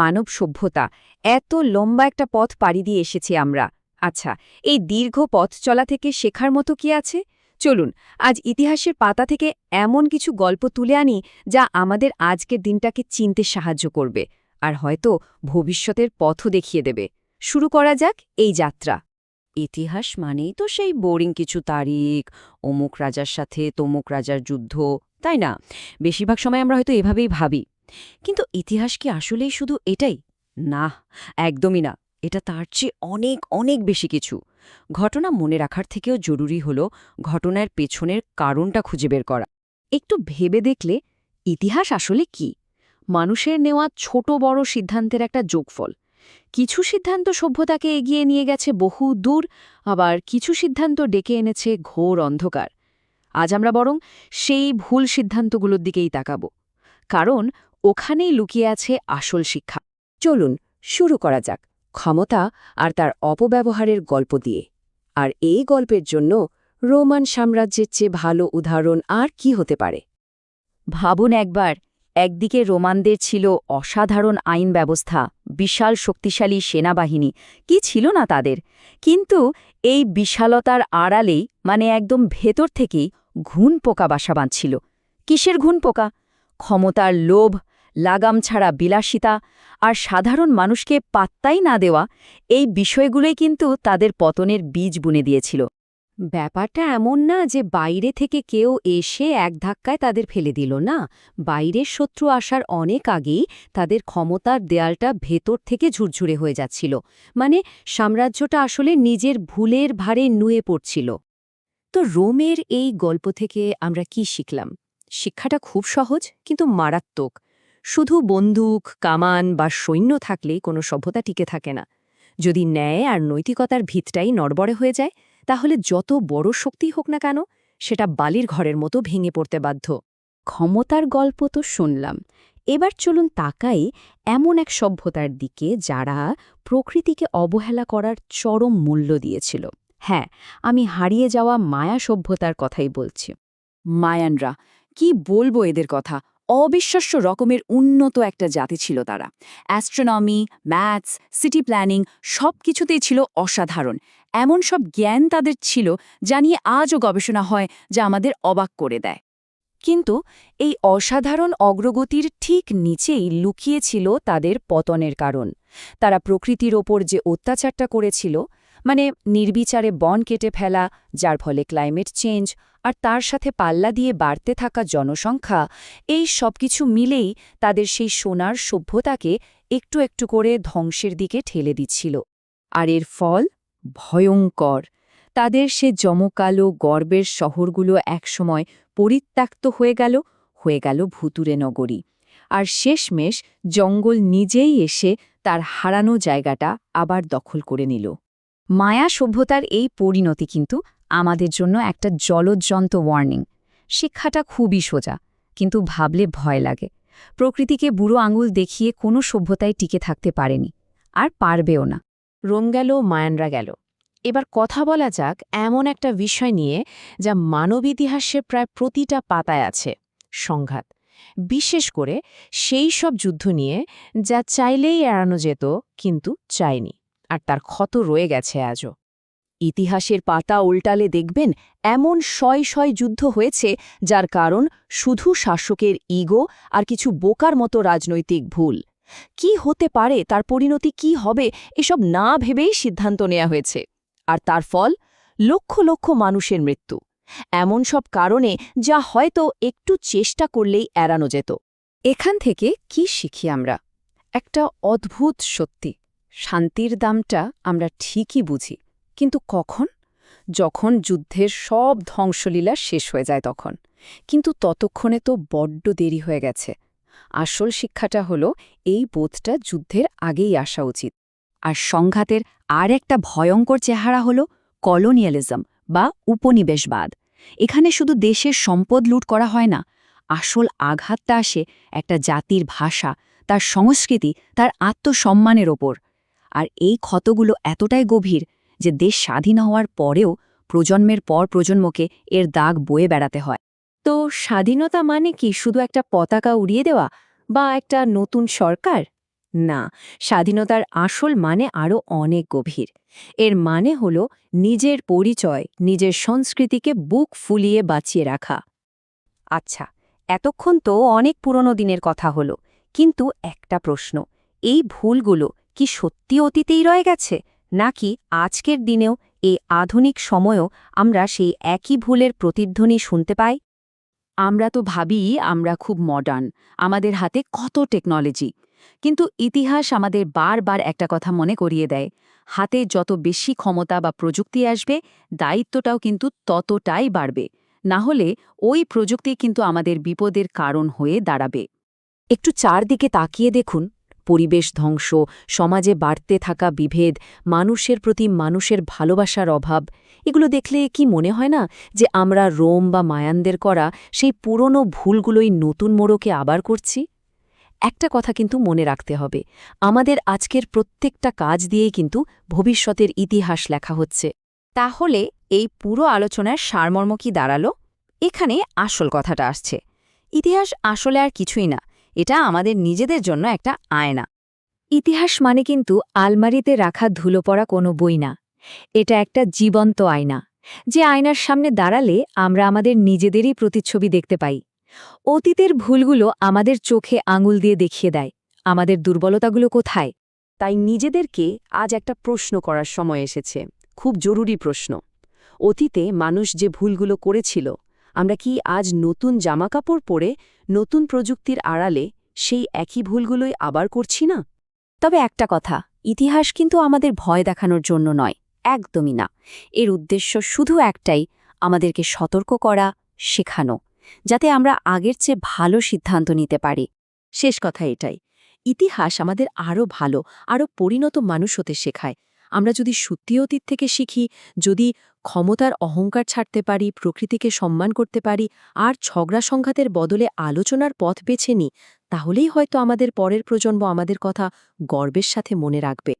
মানব সভ্যতা, এত লম্বা একটা পথ পাড়ি দিয়ে এসেছি আমরা। আচ্ছা এই দীর্ঘ পথ চলা থেকে শেখার মতো কি আছে? চলুন, আজ ইতিহাসের পাতা থেকে এমন কিছু গল্প তুলে আনি যা আমাদের আজকের দিনটাকে চিনতে সাহায্য করবে, আর হয়তো ভবিষ্যতের পথও দেখিয়ে দেবে। শুরু করা যাক এই যাত্রা। ইতিহাস মানেই তো সেই বোরিং কিছু তারিখ, অমুক রাজার সাথে তমুক রাজার যুদ্ধ, তাই না? বেশিরভাগ সময় আমরা হয়তো এভাবেই ভাবি। কিন্তু ইতিহাস কি আসলেই শুধু এটাই? না, একদমই না। এটা তার চেয়ে অনেক অনেক বেশি কিছু। ঘটনা মনে রাখার থেকেও জরুরি হল ঘটনার পেছনের কারণটা খুঁজে বের করা। একটু ভেবে দেখলে ইতিহাস আসলে কি? মানুষের নেওয়া ছোট বড় সিদ্ধান্তের একটা যোগফল। কিছু সিদ্ধান্ত সভ্যতাকে এগিয়ে নিয়ে গেছে বহু দূর, আবার কিছু সিদ্ধান্ত ডেকে এনেছে ঘোর অন্ধকার। আজ আমরা বরং সেই ভুল সিদ্ধান্তগুলোর দিকেই তাকাব। কারণ ওখানেই লুকিয়ে আছে আসল শিক্ষা। চলুন, শুরু করা যাক, ক্ষমতা আর তার অপব্যবহারের গল্প দিয়ে। আর এই গল্পের জন্য রোমান সাম্রাজ্যের চেয়ে ভালো উদাহরণ আর কি হতে পারে? ভাবুন একবার, একদিকে রোমানদের ছিল অসাধারণ আইন ব্যবস্থা, বিশাল শক্তিশালী সেনাবাহিনী, কি ছিল না তাদের? কিন্তু এই বিশালতার আড়ালেই মানে একদম ভেতর থেকেই, ঘুণ পোকা বাসা বাঁধছিল। কিসের ঘুণ পোকা? ক্ষমতার লোভ লাগাম ছাড়া বিলাসিতা আর সাধারণ মানুষকে পাত্তাই না দেওয়া এই বিষয়গুলোই কিন্তু তাদের পতনের বীজ বুনে দিয়েছিল। ব্যাপারটা এমন না যে বাইরে থেকে কেউ এসে এক ধাক্কায় তাদের ফেলে দিল না। বাইরের শত্রু আসার অনেক আগেই তাদের ক্ষমতার দেয়ালটা ভেতর থেকে ঝুরঝুরে হয়ে যাচ্ছিল। মানে সাম্রাজ্যটা আসলে নিজের ভুলের ভারে নুয়ে পড়ছিল। তো রোমের এই গল্প থেকে আমরা কি শিখলাম? শিক্ষাটা খুব সহজ, কিন্তু মারাত্মক। শুধু বন্দুক কামান বা সৈন্য থাকলেই কোনো সভ্যতা টিকে থাকে না। যদি ন্যায় আর নৈতিকতার ভিতটাই নড়বড়ে হয়ে যায় তাহলে যত বড় শক্তি হোক না কেন সেটা বালির ঘরের মতো ভেঙে পড়তে বাধ্য। ক্ষমতার গল্প তো শুনলাম। এবার চলুন তাকাই এমন এক সভ্যতার দিকে যারা প্রকৃতিকে অবহেলা করার চরম মূল্য দিয়েছিল। হ্যাঁ আমি হারিয়ে যাওয়া মায়া সভ্যতার কথাই বলছি। মায়ানরা কি বলব এদের কথা? অবিশ্বাস্য রকমের উন্নত একটা জাতি ছিল তারা। অ্যাস্ট্রোনমি, ম্যাথস, সিটি প্ল্যানিং সব কিছুতেই ছিল অসাধারণ। এমন সব জ্ঞান তাদের ছিল যা নিয়ে আজও গবেষণা হয়, যা আমাদের অবাক করে দেয়। কিন্তু এই অসাধারণ অগ্রগতির ঠিক নিচেই লুকিয়েছিল তাদের পতনের কারণ। তারা প্রকৃতির ওপর যে অত্যাচারটা করেছিল মানে নির্বিচারে বন কেটে ফেলা, যার ফলে ক্লাইমেট চেঞ্জ আর তার সাথে পাল্লা দিয়ে বাড়তে থাকা জনসংখ্যা, এই সবকিছু মিলেই তাদের সেই সোনার সভ্যতাকে একটু একটু করে ধ্বংসের দিকে ঠেলে দিচ্ছিল। আর এর ফল? ভয়ঙ্কর। তাদের সে জমকালো গর্বের শহরগুলো একসময় পরিত্যক্ত হয়ে গেল হয়ে গেল ভুতুরে নগরী। আর শেষমেশ জঙ্গল নিজেই এসে তার হারানো জায়গাটা আবার দখল করে নিল। মায়া সভ্যতার এই পরিণতি কিন্তু আমাদের জন্য একটা জলজ্জন্ত ওয়ার্নিং শিক্ষাটা খুবই সোজা, কিন্তু ভাবলে ভয় লাগে। প্রকৃতিকে বুড়ো আঙুল দেখিয়ে কোনো সভ্যতায় টিকে থাকতে পারেনি, আর পারবেও না। রোম গেল, মায়ানরা গেল। এবার কথা বলা যাক এমন একটা বিষয় নিয়ে যা মানব ইতিহাসের প্রায় প্রতিটা পাতায় আছে, সংঘাত। বিশেষ করে সেই সব যুদ্ধ নিয়ে যা চাইলেই এড়ানো যেত, কিন্তু চায়নি, আর তার ক্ষত রয়ে গেছে আজও। ইতিহাসের পাতা উল্টালে দেখবেন এমন শয় শয় যুদ্ধ হয়েছে যার কারণ শুধু শাসকের ইগো আর কিছু বোকার মতো রাজনৈতিক ভুল। কি হতে পারে, তার পরিণতি কি হবে, এসব না ভেবেই সিদ্ধান্ত নেওয়া হয়েছে। আর তার ফল? লক্ষ লক্ষ মানুষের মৃত্যু। এমন সব কারণে যা হয়তো একটু চেষ্টা করলেই এড়ানো যেত। এখান থেকে কি শিখি আমরা? একটা অদ্ভুত সত্যি। শান্তির দামটা আমরা ঠিকই বুঝি। কিন্তু কখন? যখন যুদ্ধের সব ধ্বংসলীলা শেষ হয়ে যায় তখন। কিন্তু ততক্ষণে তো বড্ড দেরি হয়ে গেছে। আসল শিক্ষাটা হলো, এই বোধটা যুদ্ধের আগেই আসা উচিত। আর সংঘাতের আর একটা ভয়ঙ্কর চেহারা হল কলোনিয়ালিজম বা উপনিবেশবাদ। এখানে শুধু দেশের সম্পদ লুট করা হয় না, আসল আঘাতটা আসে একটা জাতির ভাষা, তার সংস্কৃতি, তার আত্মসম্মানের ওপর। আর এই ক্ষতগুলো এতটাই গভীর যে দেশ স্বাধীন হওয়ার পরেও প্রজন্মের পর প্রজন্মকে এর দাগ বয়ে বেড়াতে হয়। তো স্বাধীনতা মানে কি? শুধু একটা পতাকা উড়িয়ে দেওয়া বা একটা নতুন সরকার? না, স্বাধীনতার আসল মানে আরও অনেক গভীর। এর মানে হল নিজের পরিচয়, নিজের সংস্কৃতিকে বুক ফুলিয়ে বাঁচিয়ে রাখা। আচ্ছা এতক্ষণ তো অনেক পুরনো দিনের কথা হলো, কিন্তু একটা প্রশ্ন, এই ভুলগুলো কি সত্যি অতীতেই রয়ে গেছে? নাকি আজকের দিনেও এই আধুনিক সময়েও আমরা সেই একই ভুলের প্রতিধ্বনি শুনতে পাই? আমরা তো ভাবি আমরা খুব মডার্ন আমাদের হাতে কত টেকনোলজি কিন্তু ইতিহাস আমাদের বারবার একটা কথা মনে করিয়ে দেয়, হাতে যত বেশি ক্ষমতা বা প্রযুক্তি আসবে, দায়িত্বটাও কিন্তু ততটাই বাড়বে। না হলে ওই প্রযুক্তি কিন্তু আমাদের বিপদের কারণ হয়ে দাঁড়াবে। একটু চারদিকে তাকিয়ে দেখুন পরিবেশ ধ্বংস, সমাজে বাড়তে থাকা বিভেদ, মানুষের প্রতি মানুষের ভালোবাসার অভাব, এগুলো দেখলে কি মনে হয় না যে আমরা রোম বা মায়ানদের করা সেই পুরনো ভুলগুলোই নতুন মোড়কে আবার করছি? একটা কথা কিন্তু মনে রাখতে হবে, আমাদের আজকের প্রত্যেকটা কাজ দিয়েই কিন্তু ভবিষ্যতের ইতিহাস লেখা হচ্ছে। তাহলে এই পুরো আলোচনার সারমর্ম কি দাঁড়াল? এখানে আসল কথাটা আসছে। ইতিহাস আসলে আর কিছুই না এটা আমাদের নিজেদের জন্য একটা আয়না। ইতিহাস মানে কিন্তু আলমারিতে রাখা ধুলো পড়া কোনো বই না। এটা একটা জীবন্ত আয়না। যে আয়নার সামনে দাঁড়ালে আমরা আমাদের নিজেদেরই প্রতিচ্ছবি দেখতে পাই। অতীতের ভুলগুলো আমাদের চোখে আঙুল দিয়ে দেখিয়ে দেয়। আমাদের দুর্বলতাগুলো কোথায়? তাই নিজেদেরকে আজ একটা প্রশ্ন করার সময় এসেছে। খুব জরুরি প্রশ্ন। অতীতে মানুষ যে ভুলগুলো করেছিল, আমরা কি আজ নতুন জামাকাপড় পরে নতুন প্রযুক্তির আড়ালে সেই একই ভুলগুলোই আবার করছি না? তবে একটা কথা, ইতিহাস কিন্তু আমাদের ভয় দেখানোর জন্য নয়, একদমই না। এর উদ্দেশ্য শুধু একটাই, আমাদেরকে সতর্ক করা, শেখানো, যাতে আমরা আগের চেয়ে ভালো সিদ্ধান্ত নিতে পারি। শেষ কথা এটাই, ইতিহাস আমাদের আরও ভালো, আরও পরিণত মানুষ হতে শেখায়। আমরা যদি সত্যি অতীত থেকে শিখি, যদি ক্ষমতার অহংকার ছাড়তে পারি, প্রকৃতিকে সম্মান করতে পারি, আর ঝগড়া সংঘাতের বদলে আলোচনার পথ বেছে নিই, তাহলেই হয়তো আমাদের পরের প্রজন্ম আমাদের কথা গর্বের সাথে মনে রাখবে।